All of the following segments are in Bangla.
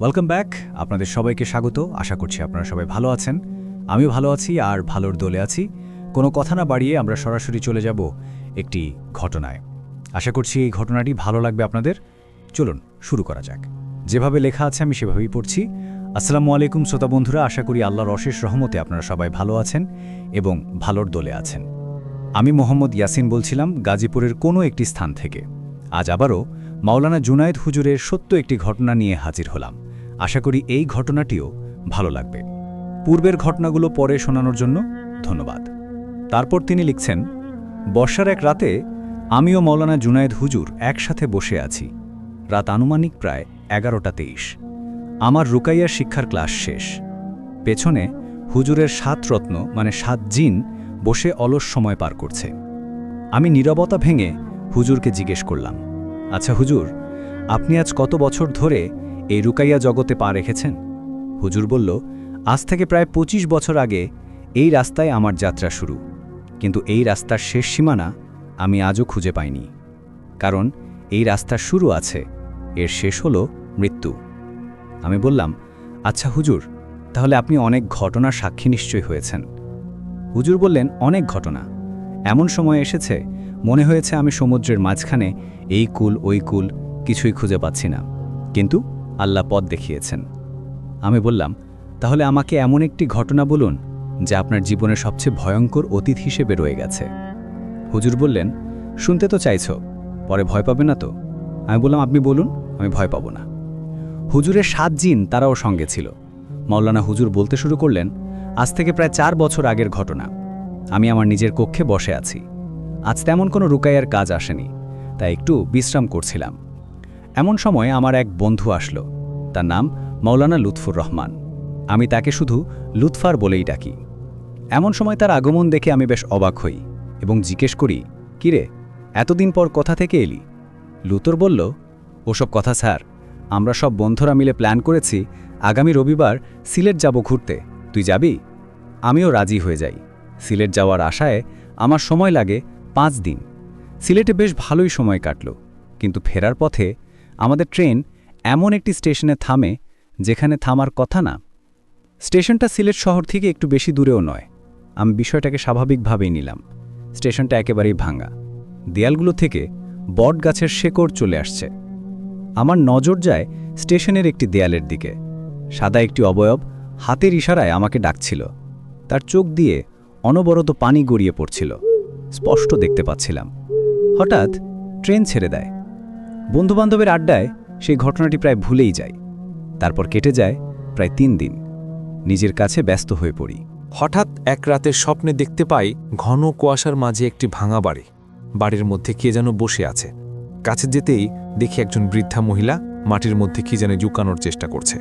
ওয়েলকাম ব্যাক আপনাদের সবাইকে স্বাগত। আশা করছি আপনারা সবাই ভালো আছেন। আমিও ভালো আছি আর ভালোর দলে আছি। কোনো কথা না বাড়িয়ে আমরা সরাসরি চলে যাব একটি ঘটনায়। আশা করছি এই ঘটনাটি ভালো লাগবে আপনাদের। চলুন, শুরু করা যাক। যেভাবে লেখা আছে আমি সেভাবেই পড়ছি। আসসালামু আলাইকুম শ্রোতা বন্ধুরা, আশা করি আল্লাহর অশেষ রহমতে আপনারা সবাই ভালো আছেন এবং ভালোর দলে আছেন। আমি মোহাম্মদ ইয়াসিন বলছিলাম, গাজীপুরের কোনো একটি স্থান থেকে। আজ আবারও মাওলানা জুনায়েদ হুজুরের সত্য একটি ঘটনা নিয়ে হাজির হলাম। আশা করি এই ঘটনাটিও ভালো লাগবে। পূর্বের ঘটনাগুলো পরে শোনানোর জন্য ধন্যবাদ। তারপর তিনি লিখছেন, বর্ষার এক রাতে আমিও মৌলানা জুনায়েদ হুজুর একসাথে বসে আছি। রাত আনুমানিক প্রায় এগারোটা তেইশ। আমার রুকাইয়ার শিক্ষার ক্লাস শেষ। পেছনে হুজুরের সাত রত্ন মানে সাত জিন, বসে অলস সময় পার করছে। আমি নীরবতা ভেঙে হুজুরকে জিজ্ঞেস করলাম আচ্ছা হুজুর, আপনি আজ কত বছর ধরে এই রুকাইয়া জগতে পা রেখেছেন? হুজুর বলল, আজ থেকে প্রায় ২৫ বছর আগে এই রাস্তায় আমার যাত্রা শুরু। কিন্তু এই রাস্তার শেষ সীমানা আমি আজও খুঁজে পাইনি। কারণ এই রাস্তার শুরু আছে, এর শেষ হলো মৃত্যু। আমি বললাম আচ্ছা হুজুর, তাহলে আপনি অনেক ঘটনার সাক্ষী নিশ্চয় হয়েছেন। হুজুর বললেন, অনেক ঘটনা। এমন সময় এসেছে, মনে হয়েছে আমি সমুদ্রের মাঝখানে এই কুল, ওই কুল কিছুই খুঁজে পাচ্ছি না। কিন্তু আল্লাহ পথ দেখিয়েছেন। আমি বললাম, তাহলে আমাকে এমন একটি ঘটনা বলুন, যা আপনার জীবনের সবচেয়ে ভয়ঙ্কর অতীত হিসেবে রয়ে গেছে। হুজুর বললেন, শুনতে তো চাইছ, পরে ভয় পাবে না তো? আমি বললাম, আপনি বলুন, আমি ভয় পাবো না। হুজুরের সাত জিন তারাও সঙ্গে ছিল। মৌলানা হুজুর বলতে শুরু করলেন, আজ থেকে প্রায় চার বছর আগের ঘটনা। আমি আমার নিজের কক্ষে বসে আছি। আজ তেমন কোনো রুকাইয়ার কাজ আসেনি, তাই একটু বিশ্রাম করছিলাম। এমন সময় আমার এক বন্ধু আসলো। তার নাম মৌলানা লুৎফুর রহমান। আমি তাকে শুধু লুৎফার বলেই ডাকি। এমন সময় তার আগমন দেখে আমি বেশ অবাক হই এবং জিজ্ঞেস করি কিরে এতদিন পর কথা থেকে এলি? লুতর বলল, ওসব কথা স্যার, আমরা সব বন্ধুরা মিলে প্ল্যান করেছি, আগামী রবিবার সিলেট যাব ঘুরতে। তুই যাবি? আমিও রাজি হয়ে যাই। সিলেট যাওয়ার আশায় আমার সময় লাগে পাঁচ দিন। সিলেটে বেশ ভালোই সময় কাটল, কিন্তু ফেরার পথে আমাদের ট্রেন এমন একটি স্টেশনে থামে যেখানে থামার কথা না। স্টেশনটা সিলেট শহর থেকে একটু বেশি দূরেও নয়। আমি বিষয়টাকে স্বাভাবিকভাবেই নিলাম। স্টেশনটা একেবারেই ভাঙা। দেয়ালগুলো থেকে বট গাছের শেকড় চলে আসছে। আমার নজর যায় স্টেশনের একটি দেয়ালের দিকে। সাদা একটি অবয়ব হাতের ইশারায় আমাকে ডাকছিল। তার চোখ দিয়ে অনবরত পানি গড়িয়ে পড়ছিল। স্পষ্ট দেখতে পাচ্ছিলাম। হঠাৎ ট্রেন ছেড়ে দেয়। বন্ধুবান্ধবের আড্ডায় সেই ঘটনাটি প্রায় ভুলেই যায় তারপর কেটে যায় প্রায় তিন দিন। নিজের কাছে ব্যস্ত হয়ে পড়ি। হঠাৎ এক রাতের স্বপ্নে দেখতে পাই ঘন কুয়াশার মাঝে একটি ভাঙা বাড়ি। বাড়ির মধ্যে কে যেন বসে আছে। কাছে যেতেই দেখি একজন বৃদ্ধা মহিলা মাটির মধ্যে কি যেন জুকানোর চেষ্টা করছে।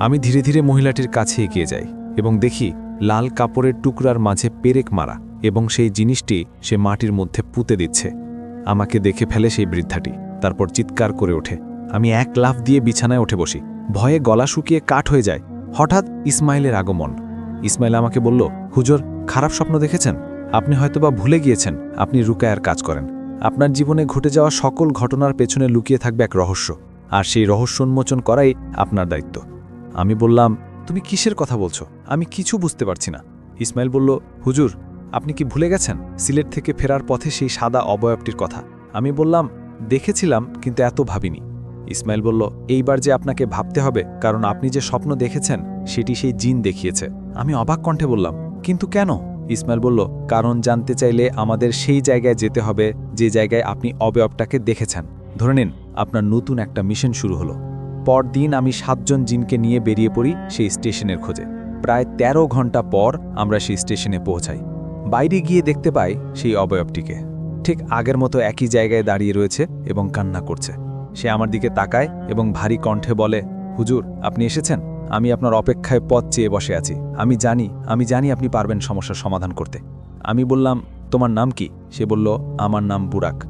আমি ধীরে ধীরে মহিলাটির কাছে এগিয়ে যাই এবং দেখি লাল কাপড়ের টুকরার মাঝে পেরেক মারা এবং সেই জিনিসটি সে মাটির মধ্যে পুঁতে দিচ্ছে। আমাকে দেখে ফেলে সেই বৃদ্ধাটি। তারপর চিৎকার করে ওঠে। আমি এক লাফ দিয়ে বিছানায় উঠে বসি। ভয়ে গলা শুকিয়ে কাঠ হয়ে যায়। হঠাৎ ইসমাইলের আগমন। ইসমাইল আমাকে বলল, হুজুর, খারাপ স্বপ্ন দেখেছেন? আপনি হয়তোবা ভুলে গিয়েছেন, আপনি রুকায়ার কাজ করেন। আপনার জীবনে ঘটে যাওয়া সকল ঘটনার পেছনে লুকিয়ে থাকবে এক রহস্য। আর সেই রহস্য উন্মোচন করাই আপনার দায়িত্ব। আমি বললাম, তুমি কিসের কথা বলছো? আমি কিছু বুঝতে পারছি না। ইসমাইল বলল, হুজুর, আপনি কি ভুলে গেছেন? সিলেট থেকে ফেরার পথে সেই সাদা অবয়বটির কথা। আমি বললাম দেখেছিলাম, কিন্তু এত ভাবিনি। ইসমাইল বলল, এইবার যে আপনাকে ভাবতে হবে, কারণ আপনি যে স্বপ্ন দেখেছেন, সেটি সেই জিন দেখিয়েছে। আমি অবাক কণ্ঠে বললাম, কিন্তু কেন? ইসমাইল বলল, কারণ জানতে চাইলে আমাদের সেই জায়গায় যেতে হবে, যে জায়গায় আপনি অবয়বটাকে দেখেছেন। ধরে নিন, আপনার নতুন একটা মিশন শুরু হলো। পরদিন আমি সাতজন জিনকে নিয়ে বেরিয়ে পড়ি সেই স্টেশনের খোঁজে। প্রায় ১৩ ঘণ্টা পর আমরা সেই স্টেশনে পৌঁছাই। বাইরে গিয়ে দেখতে পাই সেই অবয়বটিকে। ঠিক আগের মতো একই জায়গায় দাঁড়িয়ে রয়েছে এবং কান্না করছে। সে আমার দিকে তাকায় এবং ভারী কণ্ঠে বলে, হুজুর, আপনি এসেছেন? আমি আপনার অপেক্ষায় পথ চেয়ে বসে আছি। আমি জানি আমি জানি আপনি পারবেন সমস্যার সমাধান করতে। আমি বললাম, তোমার নাম কি? সে বলল, আমার নাম বুরাক।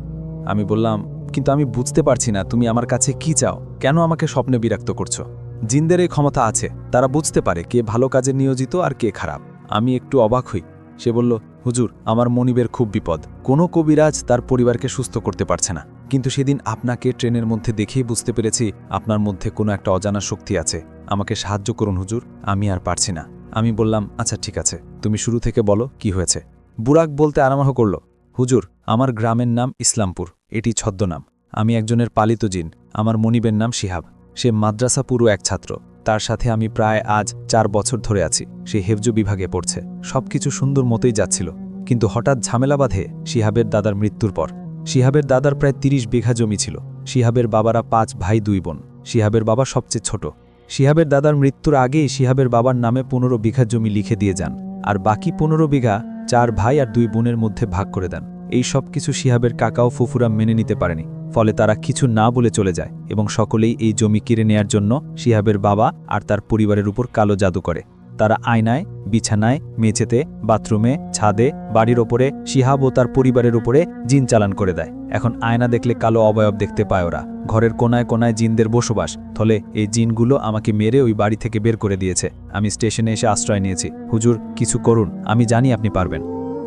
আমি বললাম, কিন্তু আমি বুঝতে পারছি না, তুমি আমার কাছে কি চাও? কেন আমাকে স্বপ্নে বিরক্ত করছ? জিনদের এই ক্ষমতা আছে, তারা বুঝতে পারে কে ভালো কাজে নিয়োজিত আর কে খারাপ। আমি একটু অবাক হই। সে বলল, হুজুর, আমার মনিবের খুব বিপদ। কোনো কবিরাজ তার পরিবারকে সুস্থ করতে পারছে না। কিন্তু সেদিন আপনাকে ট্রেনের মধ্যে দেখেই বুঝতে পেরেছি আপনার মধ্যে কোনো একটা অজানা শক্তি আছে। আমাকে সাহায্য করুন, হুজুর, আমি আর পারছি না। আমি বললাম আচ্ছা ঠিক আছে, তুমি শুরু থেকে বলো, কি হয়েছে? বুরাক বলতে আরামহ করল, হুজুর, আমার গ্রামের নাম ইসলামপুর, এটি ছদ্মনাম। আমি একজনের পালিত জিন, আমার মনিবের নাম শিহাব। সে মাদ্রাসা পুরো এক ছাত্র। তার সাথে আমি প্রায় আজ চার বছর ধরে আছি। সে হেফজু বিভাগে পড়ছে। সবকিছু সুন্দর মতোই যাচ্ছিল। কিন্তু হঠাৎ ঝামেলা বাঁধে শিহাবের দাদার মৃত্যুর পর। শিহাবের দাদার প্রায় তিরিশ বিঘা জমি ছিল। শিহাবের বাবারা পাঁচ ভাই, দুই বোন। শিহাবের বাবা সবচেয়ে ছোট। শিহাবের দাদার মৃত্যুর আগেই শিহাবের বাবার নামে পনেরো বিঘা জমি লিখে দিয়ে যান। আর বাকি পনেরো বিঘা চার ভাই আর দুই বোনের মধ্যে ভাগ করে দেন। এই সব কিছু শিহাবের কাকাও ফুফুরা মেনে নিতে পারেনি, ফলে তারা কিছু না বলে চলে যায় এবং সকলেই এই জমি কেড়ে নেয়ার জন্য শিহাবের বাবা আর তার পরিবারের উপর কালো জাদু করে। তারা আয়নায়, বিছানায়, মেঝেতে, বাথরুমে, ছাদে, বাড়ির ওপরে, শিহাব ও তার পরিবারের উপরে জিন চালান করে দেয়। এখন আয়না দেখলে কালো অবয়ব দেখতে পায় ওরা। ঘরের কোনায় কোনায় জিনদের বসবাস ফলে এই জিনগুলো আমাকে মেরে ওই বাড়ি থেকে বের করে দিয়েছে। আমি স্টেশনে এসে আশ্রয় নিয়েছি। হুজুর, কিছু করুন, আমি জানি আপনি পারবেন।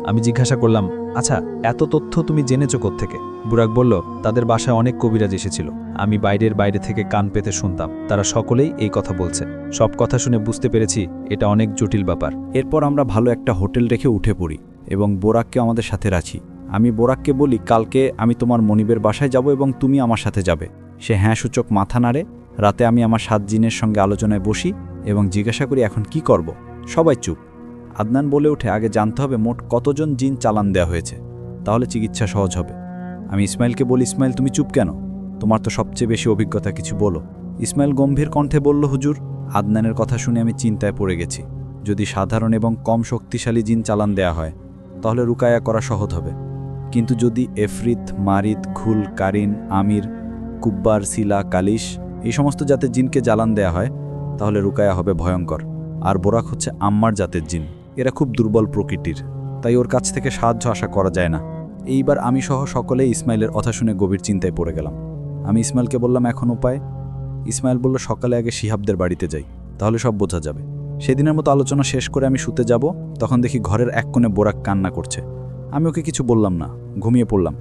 আমি জিজ্ঞাসা করলাম আচ্ছা এত তথ্য তুমি জেনেছো থেকে বুরাক বলল, তাদের বাসায় অনেক কবিরাজ এসেছিল। আমি বাইরের বাইরে থেকে কান পেতে শুনতাম। তারা সকলেই এই কথা বলছে। সব কথা শুনে বুঝতে পেরেছি এটা অনেক জটিল ব্যাপার। এরপর আমরা ভালো একটা হোটেল রেখে উঠে পড়ি এবং বোরাককে আমাদের সাথে রাখি। আমি বোরাককে বলি, কালকে আমি তোমার মনিবের বাসায় যাব এবং তুমি আমার সাথে যাবে। সে হ্যাঁ সূচক মাথা নাড়ে। রাতে আমি আমার সাত জিনের সঙ্গে আলোচনায় বসি এবং জিজ্ঞাসা করি, এখন কি করব? সবাই চুপ। আদনান বলে উঠে আগে জানতে হবে মোট কতজন জিন চালান দেয়া হয়েছে, তাহলে চিকিৎসা সহজ হবে। আমি ইসমাইলকে বলি, ইসমাইল, তুমি চুপ কেন? তোমার তো সবচেয়ে বেশি অভিজ্ঞতা, কিছু বলো। ইসমাইল গম্ভীর কণ্ঠে বলল, হুজুর, আদনানের কথা শুনে আমি চিন্তায় পড়ে গেছি। যদি সাধারণ এবং কম শক্তিশালী জিন চালান দেয়া হয়, তাহলে রুকায়া করা সহজ হবে। কিন্তু যদি এফরিত মারিদ ঘুল, কারিন, আমির, কুব্বার শিলা কালিশ এই সমস্ত জাতের জিনকে জ্বালান দেয়া হয়, তাহলে রুকায়া হবে ভয়ঙ্কর। আর বোরাক হচ্ছে আম্মার জাতের জিন। এরা খুব দুর্বল প্রকৃতির, তাই ওর কাছ থেকে সাহায্য আশা করা যায় না। এইবার আমি সহ সকলে ইসমাইলের কথা শুনে গভীর চিন্তায় পড়ে গেলাম। আমি ইসমাইলকে বললাম, এখন উপায়? ইসমাইল বলল, সকালে আগে শিহাবদের বাড়িতে যাই, তাহলে সব বোঝা যাবে। সেদিনের মতো আলোচনা শেষ করে আমি শুতে যাব, তখন দেখি ঘরের এক কোণে বোরাক কান্না করছে। আমি ওকে কিছু বললাম না, ঘুমিয়ে পড়লাম।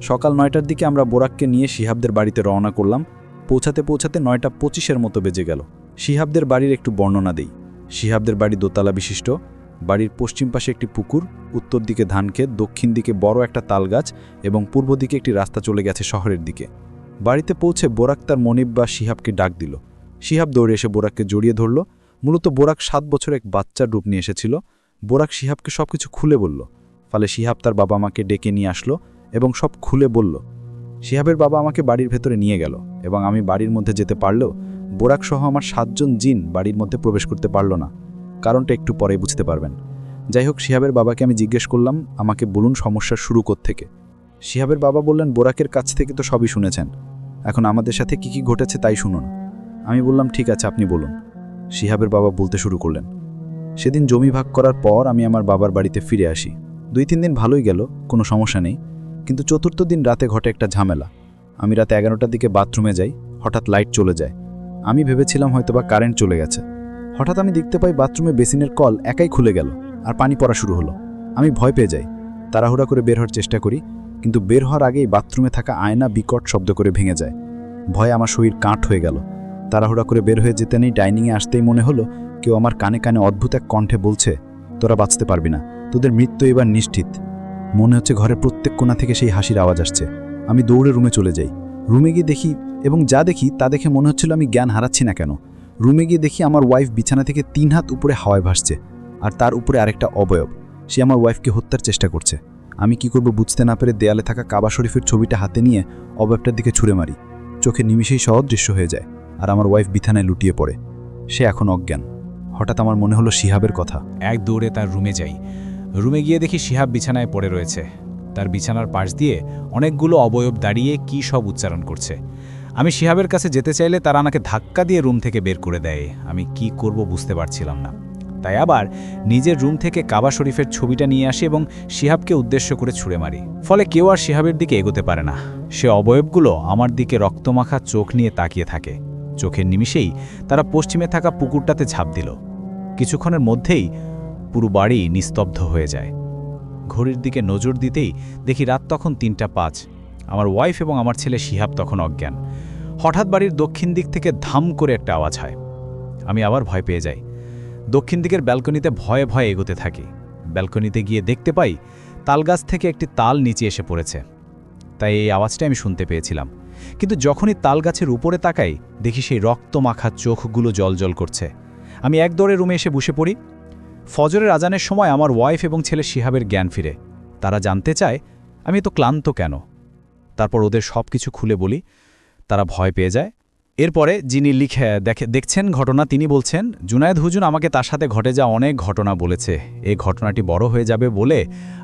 সকাল নয়টার দিকে আমরা বোরাককে নিয়ে শিহাবদের বাড়িতে রওনা করলাম। পৌঁছাতে পৌঁছাতে নয়টা পঁচিশের মতো বেজে গেল। শিহাবদের বাড়ির একটু বর্ণনা দেই। শিহাবদের বাড়ি দোতলা বিশিষ্ট। বাড়ির পশ্চিম পাশে একটি পুকুর, উত্তর দিকে ধানক্ষেত দক্ষিণ দিকে বড় একটা তালগাছ এবং পূর্ব দিকে একটি রাস্তা চলে গেছে শহরের দিকে। বাড়িতে পৌঁছে বোরাক তার মনিব বা শিহাবকে ডাক দিল। শিহাব দৌড়ে এসে বোরাককে জড়িয়ে ধরল। মূলত বোরাক সাত বছর এক বাচ্চার রূপ নিয়ে এসেছিল। বোরাক শিহাবকে সবকিছু খুলে বলল। ফলে শিহাব তার বাবা মাকে ডেকে নিয়ে আসলো এবং সব খুলে বলল, শিহাবের বাবা আমাকে বাড়ির ভেতরে নিয়ে গেল এবং আমি বাড়ির মধ্যে যেতে পারলেও বোরাকসহ আমার সাতজন জিন বাড়ির মধ্যে প্রবেশ করতে পারল না। কারণটা একটু পরে বুঝতে পারবেন। যাই হোক শিহাবের বাবাকে আমি জিজ্ঞেস করলাম, আমাকে বলুন সমস্যা শুরু থেকে শিহাবের বাবা বললেন, বোরাকের কাছ থেকে তো সবই শুনেছেন। এখন আমাদের সাথে কি কি ঘটেছে তাই শুনুন। আমি বললাম, ঠিক আছে, আপনি বলুন। শিহাবের বাবা বলতে শুরু করলেন, সেদিন জমি ভাগ করার পর আমি আমার বাবার বাড়িতে ফিরে আসি। দুই তিন দিন ভালোই গেল, কোনো সমস্যা নেই। কিন্তু চতুর্থ দিন রাতে ঘটে একটা ঝামেলা। আমি রাতে এগারোটার দিকে বাথরুমে যাই, হঠাৎ লাইট চলে যায়। আমি ভেবেছিলাম হয়তোবা কারেন্ট চলে গেছে। হঠাৎ আমি দেখতে পাই বাথরুমে বেসিনের কল একাই খুলে গেল আর পানি পড়া শুরু হলো। আমি ভয় পেয়ে যাই। তাড়াহুড়া করে বের হওয়ার চেষ্টা করি, কিন্তু বের হওয়ার আগেই বাথরুমে থাকা আয়না বিকট শব্দ করে ভেঙে যায়। ভয়ে আমার শরীর কাঠ হয়ে গেল। তাড়াহুড়া করে বের হয়ে যেতে নেই, ডাইনিংয়ে আসতেই মনে হলো কেউ আমার কানে কানে অদ্ভুত এক কণ্ঠে বলছে, তোরা বাঁচতে পারবি না। তোদের মৃত্যু এবার নিশ্চিত। মনে হচ্ছে ঘরের প্রত্যেক কোণা থেকে সেই হাসির আওয়াজ আসছে। আমি দৌড়ে রুমে চলে যাই। রুমে গিয়ে দেখি এবং যা দেখি তা দেখে মনে হচ্ছিল আমি জ্ঞান হারাচ্ছি না কেন। রুমে গিয়ে দেখি আমার ওয়াইফ বিছানা থেকে তিন হাত উপরে হাওয়ায় ভাসছে আর তার উপরে আরেকটা অবয়ব। সে আমার ওয়াইফকে হত্যার চেষ্টা করছে। আমি কি করব বুঝতে না পেরে দেয়ালে থাকা কাবা শরীফের ছবিটা হাতে নিয়ে অবয়বটার দিকে ছুঁড়ে মারি। চোখে নিমিষেই সহজ দৃশ্য হয়ে যায় আর আমার ওয়াইফ বিছানায় লুটিয়ে পড়ে। সে এখন অজ্ঞান। হঠাৎ আমার মনে হলো শিহাবের কথা। এক দৌড়ে তার রুমে যাই। রুমে গিয়ে দেখি শিহাব বিছানায় পড়ে রয়েছে। তার বিছানার পাশ দিয়ে অনেকগুলো অবয়ব দাঁড়িয়ে কি সব উচ্চারণ করছে। আমি শিহাবের কাছে যেতে চাইলে তারা আমাকে ধাক্কা দিয়ে রুম থেকে বের করে দেয়। আমি কি করব বুঝতে পারছিলাম না। তাই আবার নিজের রুম থেকে কাবা শরীফের ছবিটা নিয়ে আসি এবং শিহাবকে উদ্দেশ্য করে ছুঁড়ে মারি। ফলে কেউ আর শিহাবের দিকে এগোতে পারে না। সে অবয়বগুলো আমার দিকে রক্তমাখা চোখ নিয়ে তাকিয়ে থাকে। চোখের নিমিষেই তারা পশ্চিমে থাকা পুকুরটাতে ঝাঁপ দিল। কিছুক্ষণের মধ্যেই পুরো বাড়ি নিস্তব্ধ হয়ে যায়। ঘড়ির দিকে নজর দিতেই দেখি রাত তখন তিনটা পাঁচ। আমার ওয়াইফ এবং আমার ছেলে শিহাব তখন অজ্ঞান। হঠাৎ বাড়ির দক্ষিণ দিক থেকে ধাম করে একটা আওয়াজ হয়। আমি আবার ভয় পেয়ে যাই। দক্ষিণ দিকের ব্যালকনিতে ভয়ে ভয়ে এগোতে থাকি। ব্যালকনিতে গিয়ে দেখতে পাই তালগাছ থেকে একটি তাল নিচে এসে পড়েছে। তাই এই আওয়াজটা আমি শুনতে পেয়েছিলাম। কিন্তু যখনই তাল গাছের উপরে তাকাই, দেখি সেই রক্ত মাখা চোখগুলো জল করছে। আমি এক রুমে এসে বসে পড়ি। ফজরের আজানের সময় আমার ওয়াইফ এবং ছেলে শিহাবের জ্ঞান ফিরে। তারা জানতে চায়, আমি তো ক্লান্ত কেন? তারপর ওদের সব কিছু খুলে বলি, তারা ভয় পেয়ে যায়। এরপরে যিনি লিখে দেখে, দেখছেন ঘটনা, তিনি বলছেন, জুনায়দ হুজুন আমাকে তার সাথে ঘটে যাওয়া অনেক ঘটনা বলেছে। এই ঘটনাটি বড় হয়ে যাবে বলে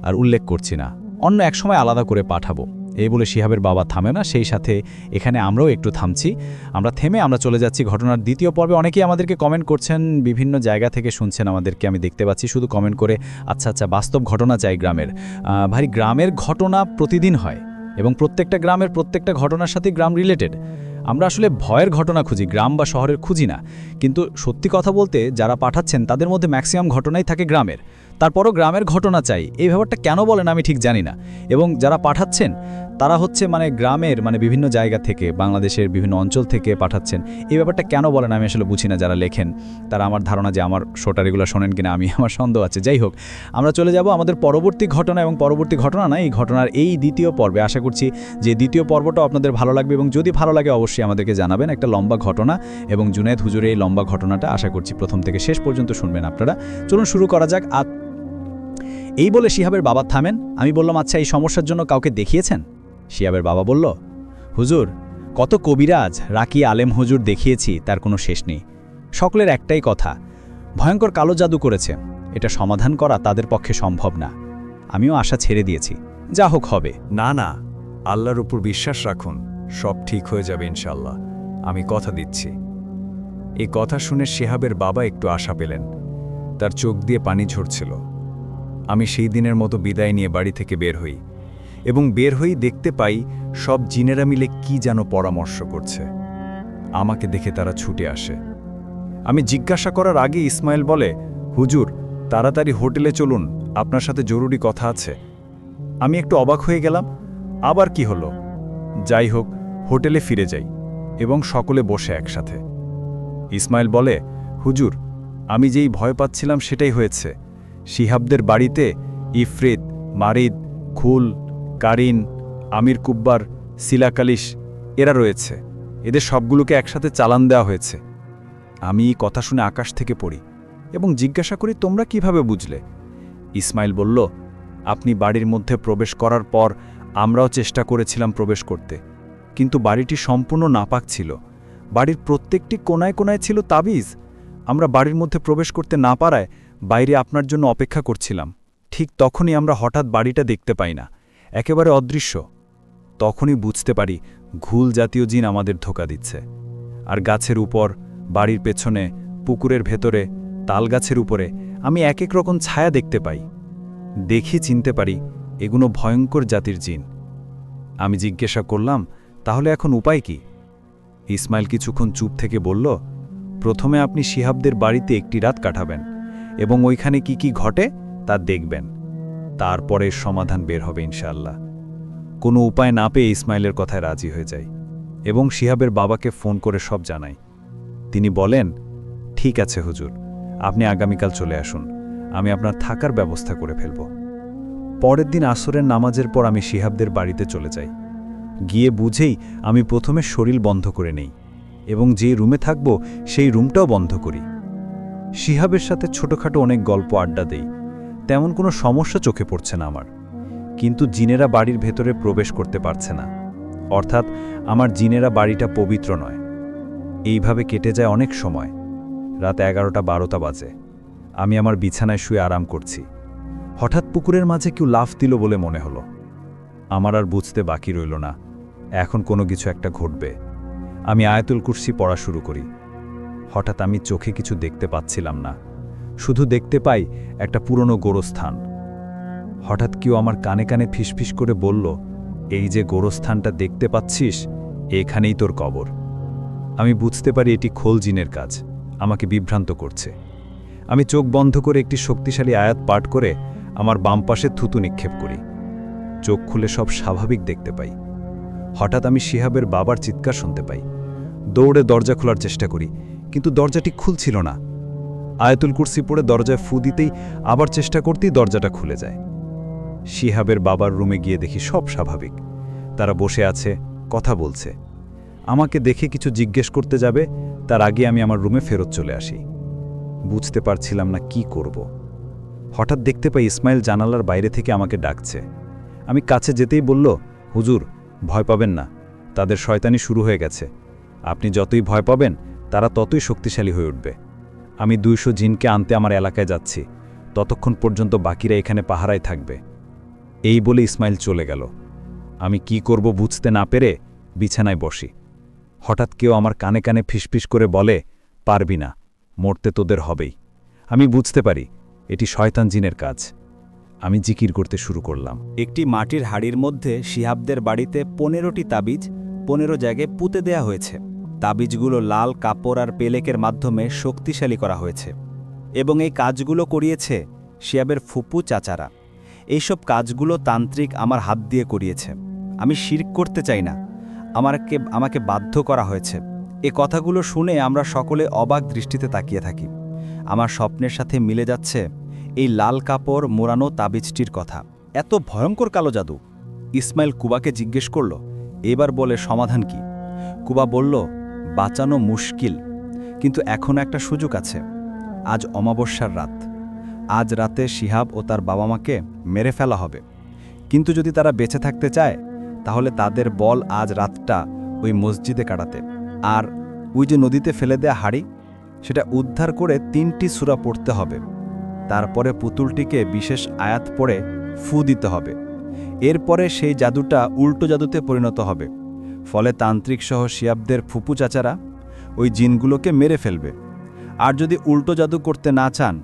আর উল্লেখ করছি না। অন্য এক সময় আলাদা করে পাঠাবো। এই বলে শিহাবের বাবা থামে না, সেই সাথে এখানে আমরাও একটু থামছি। আমরা থেমে আমরা চলে যাচ্ছি ঘটনার দ্বিতীয় পর্বে। অনেকেই আমাদেরকে কমেন্ট করছেন, বিভিন্ন জায়গা থেকে শুনছেন আমাদেরকে, আমি দেখতে পাচ্ছি, শুধু কমেন্ট করে আচ্ছা আচ্ছা বাস্তব ঘটনা চাই গ্রামের। ভাই, গ্রামের ঘটনা প্রতিদিন হয়। এবং প্রত্যেকটা গ্রামের প্রত্যেকটা ঘটনার সাথে গ্রাম রিলেটেড আমরা আসলে ভয়ের ঘটনা খুঁজি, গ্রাম বা শহরের খুঁজি না। কিন্তু সত্যি কথা বলতে যারা পাঠাচ্ছেন, তাদের মধ্যে ম্যাক্সিমাম ঘটনাই থাকে গ্রামের। তারপরও গ্রামের ঘটনা চাই। এই ব্যাপারটা কেন বলেন আমি ঠিক জানি না। এবং যারা পাঠাচ্ছেন তারা হচ্ছে মানে গ্রামের মানে বিভিন্ন জায়গা থেকে, বাংলাদেশের বিভিন্ন অঞ্চল থেকে পাঠাচ্ছেন। এই ব্যাপারটা কেন বলেন আমি আসলে বুঝি না যারা লেখেন। তারা আমার ধারণা যে আমার শোটার এগুলো শোনেন কিনা আমি আমার সন্দেহ আছে। যাই হোক, আমরা চলে যাব আমাদের পরবর্তী ঘটনা এবং পরবর্তী ঘটনা না, এই ঘটনার এই দ্বিতীয় পর্বে। আশা করছি যে দ্বিতীয় পর্বটাও আপনাদের ভালো লাগবে এবং যদি ভালো লাগে অবশ্যই আমাদেরকে জানাবেন একটা লম্বা ঘটনা এবং জুনেদ হুজুরের এই লম্বা ঘটনাটা আশা করছি প্রথম থেকে শেষ পর্যন্ত শুনবেন আপনারা। চলুন শুরু করা যাক। আর এই বলে শিহাবের বাবা থামেন। আমি বললাম আচ্ছা এই সমস্যার জন্য কাউকে দেখিয়েছেন? শিহাবের বাবা বলল, হুজুর, কত কবিরাজ রাকি আলেম হুজুর দেখিয়েছি, তার কোনো শেষ নেই। সকলের একটাই কথা, ভয়ঙ্কর কালো জাদু করেছে, এটা সমাধান করা তাদের পক্ষে সম্ভব না। আমিও আশা ছেড়ে দিয়েছি, যা হোক হবে। না না, আল্লাহর উপর বিশ্বাস রাখুন, সব ঠিক হয়ে যাবে ইনশাল্লাহ আমি কথা দিচ্ছি। এই কথা শুনে শেহাবের বাবা একটু আশা পেলেন। তার চোখ দিয়ে পানি ঝরছিল। আমি সেই দিনের মতো বিদায় নিয়ে বাড়ি থেকে বের হই। এবং বের হয়েই দেখতে পাই সব জিনেরা মিলে কি যেন পরামর্শ করছে। আমাকে দেখে তারা ছুটে আসে। আমি জিজ্ঞাসা করার আগে ইসমাইল বলে, হুজুর, তাড়াতাড়ি হোটেলে চলুন, আপনার সাথে জরুরি কথা আছে। আমি একটু অবাক হয়ে গেলাম, আবার কি হলো? যাই হোক, হোটেলে ফিরে যাই এবং সকলে বসে একসাথে। ইসমাইল বলে, হুজুর, আমি যেই ভয় পাচ্ছিলাম সেটাই হয়েছে। শিহাবদের বাড়িতে ইফরিত, মারিদ, খুল কারিন, আমির কুব্বার সিলাকালিশ এরা রয়েছে। এদের সবগুলোকে একসাথে চালান দেওয়া হয়েছে। আমি কথা শুনে আকাশ থেকে পড়ি এবং জিজ্ঞাসা করি, তোমরা কীভাবে বুঝলে? ইসমাইল বলল, আপনি বাড়ির মধ্যে প্রবেশ করার পর আমরাও চেষ্টা করেছিলাম প্রবেশ করতে, কিন্তু বাড়িটি সম্পূর্ণ নাপাক ছিল। বাড়ির প্রত্যেকটি কোনায় কোনায় ছিল তাবিজ। আমরা বাড়ির মধ্যে প্রবেশ করতে না পারায় বাইরে আপনার জন্য অপেক্ষা করছিলাম। ঠিক তখনই আমরা হঠাৎ বাড়িটা দেখতে পাই না। একেবারে অদৃশ্য। তখনই বুঝতে পারি ঘুল জাতীয় জিন আমাদের ধোকা দিচ্ছে। আর গাছের উপর, বাড়ির পেছনে, পুকুরের ভেতরে, তালগাছের উপরে আমি এক এক রকম ছায়া দেখতে পাই। দেখি চিনতে পারি এগুলো ভয়ঙ্কর জাতির জিন। আমি জিজ্ঞাসা করলাম, তাহলে এখন উপায় কি? ইসমাইল কিছুক্ষণ চুপ থেকে বলল, প্রথমে আপনি শিহাবদের বাড়িতে একটি রাত কাটাবেন এবং ওইখানে কি কি ঘটে তা দেখবেন। তারপরে সমাধান বের হবে ইনশাল্লাহ কোনো উপায় না পেয়ে ইসমাইলের কথায় রাজি হয়ে যাই এবং শিহাবের বাবাকে ফোন করে সব জানাই। তিনি বলেন, ঠিক আছে হুজুর, আপনি আগামীকাল চলে আসুন, আমি আপনার থাকার ব্যবস্থা করে ফেলব। পরের দিন আসরের নামাজের পর আমি শিহাবদের বাড়িতে চলে যাই। গিয়ে বুঝেই আমি প্রথমে শরীর বন্ধ করে নেই এবং যে রুমে থাকব, সেই রুমটাও বন্ধ করি। শিহাবের সাথে ছোটখাটো অনেক গল্প আড্ডা দেই। তেমন কোনো সমস্যা চোখে পড়ছে না আমার। কিন্তু জিনেরা বাড়ির ভেতরে প্রবেশ করতে পারছে না। অর্থাৎ আমার জিনেরা বাড়িটা পবিত্র নয়। এইভাবে কেটে যায় অনেক সময়। রাত এগারোটা বারোটা বাজে। আমি আমার বিছানায় শুয়ে আরাম করছি। হঠাৎ পুকুরের মাঝে কেউ লাফ দিল বলে মনে হলো। আমার আর বুঝতে বাকি রইল না। এখন কোনো কিছু একটা ঘটবে। আমি আয়াতুল কুর্সি পড়া শুরু করি। হঠাৎ আমি চোখে কিছু দেখতে পাচ্ছিলাম না। শুধু দেখতে পাই একটা পুরনো গোরস্থান। হঠাৎ কেউ আমার কানে কানে ফিসফিস করে বলল, এই যে গোরস্থানটা দেখতে পাচ্ছিস, এখানেই তোর কবর। আমি বুঝতে পারি এটি খোল জিনের কাজ, আমাকে বিভ্রান্ত করছে। আমি চোখ বন্ধ করে একটি শক্তিশালী আয়াত পাঠ করে আমার বাম পাশে থুতু নিক্ষেপ করি। চোখ খুলে সব স্বাভাবিক দেখতে পাই। হঠাৎ আমি শিহাবের বাবার চিৎকার শুনতে পাই। দৌড়ে দরজা খোলার চেষ্টা করি, কিন্তু দরজাটি খুলছিল না। আয়াতুল কুরসি পড়ে দরজায় ফু দিতেই আবার চেষ্টা করতেই দরজাটা খুলে যায়। শিহাবের বাবার রুমে গিয়ে দেখি সব স্বাভাবিক। তারা বসে আছে, কথা বলছে। আমাকে দেখে কিছু জিজ্ঞেস করতে যাবে, তার আগে আমি আমার রুমে ফেরত চলে আসি। বুঝতে পারছিলাম না কি করব। হঠাৎ দেখতে পাই ইসমাইল জানালার বাইরে থেকে আমাকে ডাকছে। আমি কাছে যেতেই বলল, হুজুর, ভয় পাবেন না। তাদের শয়তানি শুরু হয়ে গেছে। আপনি যতই ভয় পাবেন, তারা ততই শক্তিশালী হয়ে উঠবে। আমি দুইশো জিনকে আনতে আমার এলাকায় যাচ্ছি। ততক্ষণ পর্যন্ত বাকিরা এখানে পাহারায় থাকবে। এই বলে ইসমাইল চলে গেল। আমি কি করব বুঝতে না পেরে বিছানায় বসি। হঠাৎ কেউ আমার কানে কানে ফিসফিস করে বলে, পারবি না, মরতে তোদের হবেই। আমি বুঝতে পারি, এটি শয়তান জিনের কাজ। আমি জিকির করতে শুরু করলাম। একটি মাটির হাড়ির মধ্যে শিহাবদের বাড়িতে পনেরোটি তাবিজ, পনেরো জায়গায় পুঁতে দেয়া হয়েছে। তাবিজগুলো লাল কাপড় আর পেলেকের মাধ্যমে শক্তিশালী করা হয়েছে এবং এই কাজগুলো করিয়েছে শিয়াবের ফুপু চাচারা। এইসব কাজগুলো তান্ত্রিক আমার হাত দিয়ে করিয়েছে। আমি শির্ক করতে চাই না। আমাকে আমাকে বাধ্য করা হয়েছে। এ কথাগুলো শুনে আমরা সকলে অবাক দৃষ্টিতে তাকিয়ে থাকি। আমার স্বপ্নের সাথে মিলে যাচ্ছে এই লাল কাপড় মোড়ানো তাবিজটির কথা। এত ভয়ঙ্কর কালো জাদু। ইসমাইল কুবাকে জিজ্ঞেস করল, এবার বলে সমাধান কি? কুবা বলল বাঁচানো মুশকিল, কিন্তু এখন একটা সুযোগ আছে। আজ অমাবস্যার রাত। আজ রাতে শিহাব ও তার বাবা মাকে মেরে ফেলা হবে। কিন্তু যদি তারা বেঁচে থাকতে চায়, তাহলে তাদের বল আজ রাতটা ওই মসজিদে কাটাতে। আর ওই যে নদীতে ফেলে দেয়া হাড়ি, সেটা উদ্ধার করে তিনটি সূরা পড়তে হবে। তারপরে পুতুলটিকে বিশেষ আয়াত পড়ে ফু দিতে হবে। এরপরে সেই জাদুটা উল্টো জাদুতে পরিণত হবে। ফলে তান্ত্রিক সহ শিয়াবদের ফুপু চাচারা ওই জিনগুলোকে মেরে ফেলবে। আর যদি উল্টো জাদু করতে না চান,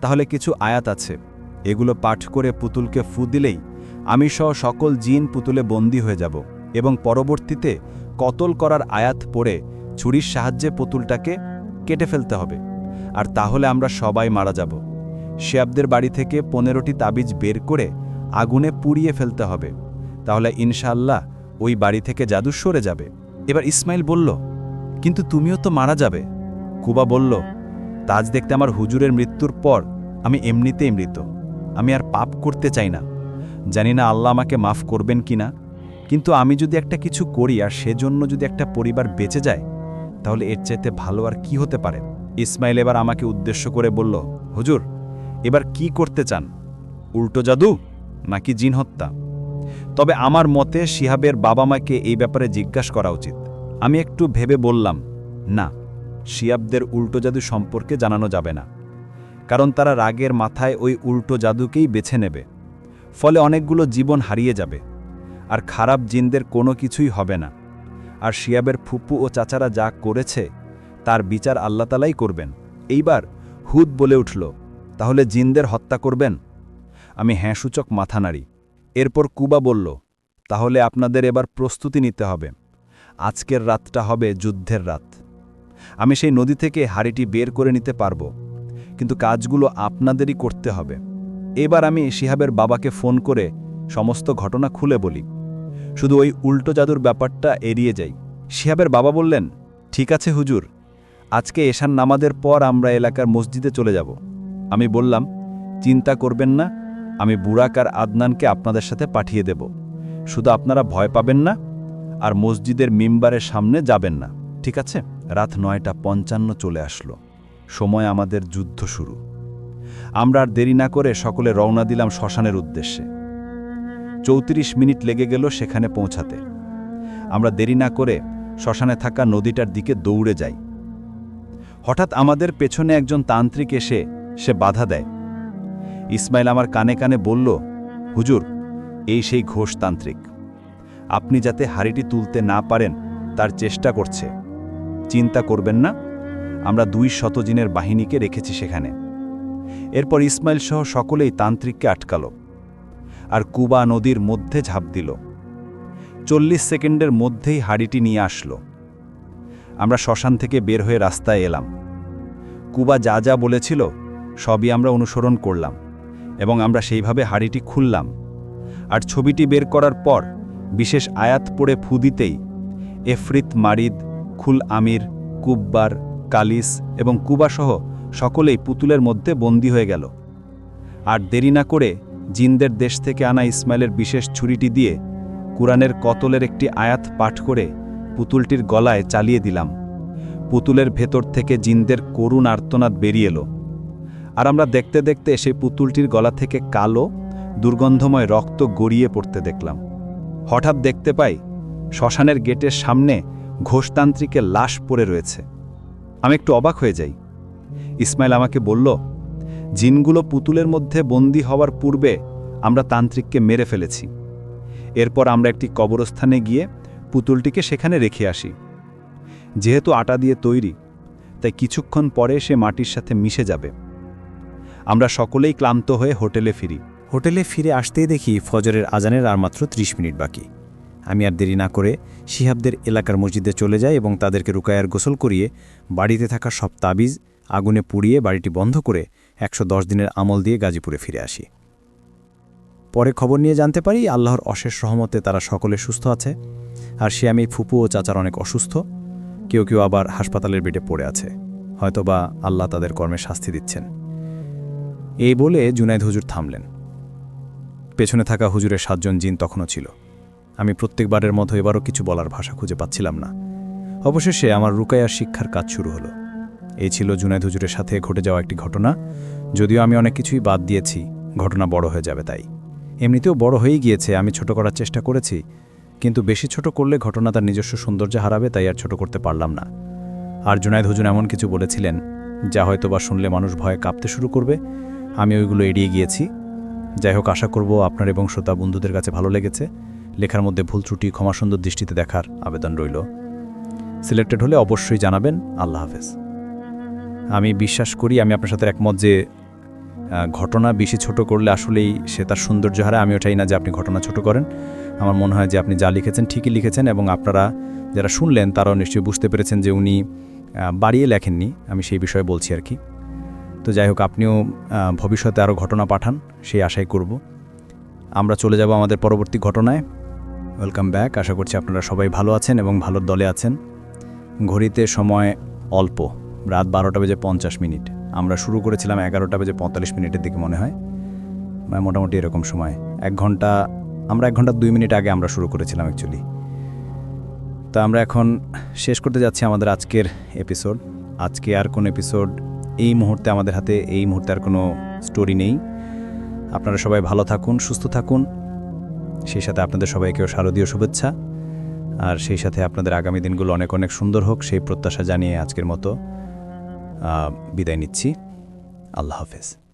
তাহলে কিছু আয়াত আছে। এগুলো পাঠ করে পুতুলকে ফু দিলেই আমি সহ সকল জিন পুতুলে বন্দী হয়ে যাব এবং পরবর্তীতে কতল করার আয়াত পড়ে ছুরির সাহায্যে পুতুলটাকে কেটে ফেলতে হবে। আর তাহলে আমরা সবাই মারা যাব। শিয়াবদের বাড়ি থেকে পনেরোটি তাবিজ বের করে আগুনে পুড়িয়ে ফেলতে হবে। তাহলে ইনশাল্লাহ ওই বাড়ি থেকে জাদু সরে যাবে। এবার ইসমাইল বলল, কিন্তু তুমিও তো মারা যাবে। কুবা বলল, তাজ দেখতে আমার হুজুরের মৃত্যুর পর আমি এমনিতেই মৃত। আমি আর পাপ করতে চাই না। জানি না আল্লাহ আমাকে মাফ করবেন কি না কিন্তু আমি যদি একটা কিছু করি আর সেজন্য যদি একটা পরিবার বেঁচে যায়, তাহলে এর চাইতে ভালো আর কি হতে পারে? ইসমাইল এবার আমাকে উদ্দেশ্য করে বলল, হুজুর, এবার কি করতে চান? উল্টো জাদু নাকি জিন হত্যা? তবে আমার মতে শিহাবের বাবা মাকে এই ব্যাপারে জিজ্ঞাসা করা উচিত। আমি একটু ভেবে বললাম, না শিয়াবদের উল্টো জাদু সম্পর্কে জানানো যাবে না। কারণ তারা রাগের মাথায় ওই উল্টো জাদুকেই বেছে নেবে। ফলে অনেকগুলো জীবন হারিয়ে যাবে। আর খারাপ জিনদের কোনো কিছুই হবে না। আর শিয়াবের ফুপু ও চাচারা যা করেছে, তার বিচার আল্লাতালাই করবেন। এইবার হুদ বলে উঠল, তাহলে জিনদের হত্যা করবেন? আমি হ্যাঁ সূচক মাথা নাড়ি। এরপর কুবা বলল, তাহলে আপনাদের এবার প্রস্তুতি নিতে হবে। আজকের রাতটা হবে যুদ্ধের রাত। আমি সেই নদী থেকে হাড়িটি বের করে নিতে পারব, কিন্তু কাজগুলো আপনাদেরই করতে হবে। এবার আমি শিহাবের বাবাকে ফোন করে সমস্ত ঘটনা খুলে বলি। শুধু ওই উল্টো জাদুর ব্যাপারটা এড়িয়ে যাই। শিহাবের বাবা বললেন, ঠিক আছে হুজুর, আজকে এশান নামাদের পর আমরা এলাকার মসজিদে চলে যাব। আমি বললাম, চিন্তা করবেন না আমি বুরাক আর আদনানকে আপনাদের সাথে পাঠিয়ে দেব। শুধু আপনারা ভয় পাবেন না, আর মসজিদের মিম্বারের সামনে যাবেন না। ঠিক আছে? রাত নয়টা পঞ্চান্ন চলে আসলো। সময় আমাদের যুদ্ধ শুরু। আমরা আর দেরি না করে সকলে রওনা দিলাম শ্মশানের উদ্দেশ্যে। চৌত্রিশ মিনিট লেগে গেল সেখানে পৌঁছাতে। আমরা দেরি না করে শ্মশানে থাকা নদীটার দিকে দৌড়ে যাই। হঠাৎ আমাদের পেছনে একজন তান্ত্রিক এসে সে বাধা দেয়। ইসমাইল আমার কানে কানে বলল, হুজুর, এই সেই ঘোষতান্ত্রিক। আপনি যাতে হাড়িটি তুলতে না পারেন, তার চেষ্টা করছে। চিন্তা করবেন না, আমরা দুই শতজিনের বাহিনীকে রেখেছি সেখানে। এরপর ইসমাইল সহ সকলেই তান্ত্রিককে আটকাল আর কুবা নদীর মধ্যে ঝাঁপ দিল। চল্লিশ সেকেন্ডের মধ্যেই হাড়িটি নিয়ে আসলো। আমরা শ্মশান থেকে বের হয়ে রাস্তায় এলাম। কুবা যা যা বলেছিল, সবই আমরা অনুসরণ করলাম। এবং আমরা সেইভাবে হাড়িটি খুললাম। আর ছবিটি বের করার পর বিশেষ আয়াত পড়ে ফু দিতেই এফরিত, মারিদ, খুল আমির, কুব্বার, কালিস এবং কুবাসহ সকলেই পুতুলের মধ্যে বন্দী হয়ে গেল। আর দেরি না করে জিনদের দেশ থেকে আনা ইসমাইলের বিশেষ ছুরিটি দিয়ে কুরআনের কতলের একটি আয়াত পাঠ করে পুতুলটির গলায় চালিয়ে দিলাম। পুতুলের ভেতর থেকে জিনদের করুণ আর্তনাদ বেরিয়ে এলো। আর আমরা দেখতে দেখতে সেই পুতুলটির গলা থেকে কালো, দুর্গন্ধময় রক্ত গড়িয়ে পড়তে দেখলাম। হঠাৎ দেখতে পাই, শ্মশানের গেটের সামনে ঘোষতান্ত্রিকের লাশ পড়ে রয়েছে। আমি একটু অবাক হয়ে যাই। ইসমাইল আমাকে বলল, জিনগুলো পুতুলের মধ্যে বন্দী হওয়ার পূর্বে আমরা তান্ত্রিককে মেরে ফেলেছি। এরপর আমরা একটি কবরস্থানে গিয়ে পুতুলটিকে সেখানে রেখে আসি। যেহেতু আটা দিয়ে তৈরি, তাই কিছুক্ষণ পরে সে মাটির সাথে মিশে যাবে। আমরা সকলেই ক্লান্ত হয়ে হোটেলে ফিরি। হোটেলে ফিরে আসতেই দেখি ফজরের আজানের আর মাত্র ৩০ মিনিট বাকি। আমি আর দেরি না করে শিহাবদের এলাকার মসজিদে চলে যাই এবং তাদেরকে রুকায়ার গোসল করিয়ে বাড়িতে থাকা সব তাবিজ আগুনে পুড়িয়ে বাড়িটি বন্ধ করে একশো দশ দিনের আমল দিয়ে গাজীপুরে ফিরে আসি। পরে খবর নিয়ে জানতে পারি আল্লাহর অশেষ রহমতে তারা সকলে সুস্থ আছে। আর সে আমি ফুপু ও চাচার অনেক অসুস্থ। কেউ কেউ আবার হাসপাতালের বেডে পড়ে আছে। হয়তোবা আল্লাহ তাদের কর্মে শাস্তি দিচ্ছেন। এই বলে জুনাইদ হুজুর থামলেন। পেছনে থাকা হুজুরের সাতজন জিন তখনও ছিল। আমি প্রত্যেকবারের মতো এবারও কিছু বলার ভাষা খুঁজে পাচ্ছিলাম না। অবশেষে আমার রুকাইয়ার শিক্ষার কাজ শুরু হলো। এই ছিল জুনাইদ হুজুরের সাথে ঘটে যাওয়া একটি ঘটনা। যদিও আমি অনেক কিছুই বাদ দিয়েছি, ঘটনা বড় হয়ে যাবে তাই। এমনিতেও বড় হয়েই গিয়েছে, আমি ছোট করার চেষ্টা করেছি। কিন্তু বেশি ছোট করলে ঘটনা তার নিজস্ব সৌন্দর্য হারাবে, তাই আর ছোট করতে পারলাম না। আর জুনাইদ হুজুর এমন কিছু বলেছিলেন, যা হয়তো বা শুনলে মানুষ ভয়ে কাঁপতে শুরু করবে। আমি ওইগুলো এড়িয়ে গিয়েছি। যাই হোক, আশা করব আপনার এবং শ্রোতা বন্ধুদের কাছে ভালো লেগেছে। লেখার মধ্যে ভুল ত্রুটি ক্ষমা সুন্দর দৃষ্টিতে দেখার আবেদন রইল। সিলেক্টেড হলে অবশ্যই জানাবেন। আল্লাহ হাফেজ। আমি বিশ্বাস করি, আমি আপনার সাথে একমত যে ঘটনা বেশি ছোট করলে আসলেই সে তার সৌন্দর্য হারায়। আমিও চাই না যে আপনি ঘটনা ছোট করেন। আমার মনে হয় যে আপনি যা লিখেছেন ঠিকই লিখেছেন এবং আপনারা যারা শুনলেন, তারাও নিশ্চয়ই বুঝতে পেরেছেন যে উনি বাড়িয়ে লেখেননি। আমি সেই বিষয়ে বলছি আর কি। তো যাই হোক, আপনিও ভবিষ্যতে আরও ঘটনা পাঠান, সেই আশাই করব। আমরা চলে যাব আমাদের পরবর্তী ঘটনায়। ওয়েলকাম ব্যাক আশা করছি আপনারা সবাই ভালো আছেন এবং ভালোর দলে আছেন। ঘড়িতে সময় অল্প, রাত বারোটা বেজে পঞ্চাশ মিনিট। আমরা শুরু করেছিলাম এগারোটা বেজে পঁয়তাল্লিশ মিনিটের দিকে মনে হয়। মানে মোটামুটি এরকম সময়। এক ঘণ্টা, আমরা এক ঘণ্টা দুই মিনিট আগে আমরা শুরু করেছিলাম অ্যাকচুয়ালি তো আমরা এখন শেষ করতে যাচ্ছি আমাদের আজকের এপিসোড আজকে আর কোন এপিসোড এই মুহূর্তে আমাদের হাতে, এই মুহূর্তে আর কোনো স্টোরি নেই। আপনারা সবাই ভালো থাকুন, সুস্থ থাকুন। সেই সাথে আপনাদের সবাইকেও শারদীয় শুভেচ্ছা। আর সেই সাথে আপনাদের আগামী দিনগুলো অনেক অনেক সুন্দর হোক, সেই প্রত্যাশা জানিয়ে আজকের মতো বিদায় নিচ্ছি। আল্লাহ হাফেজ।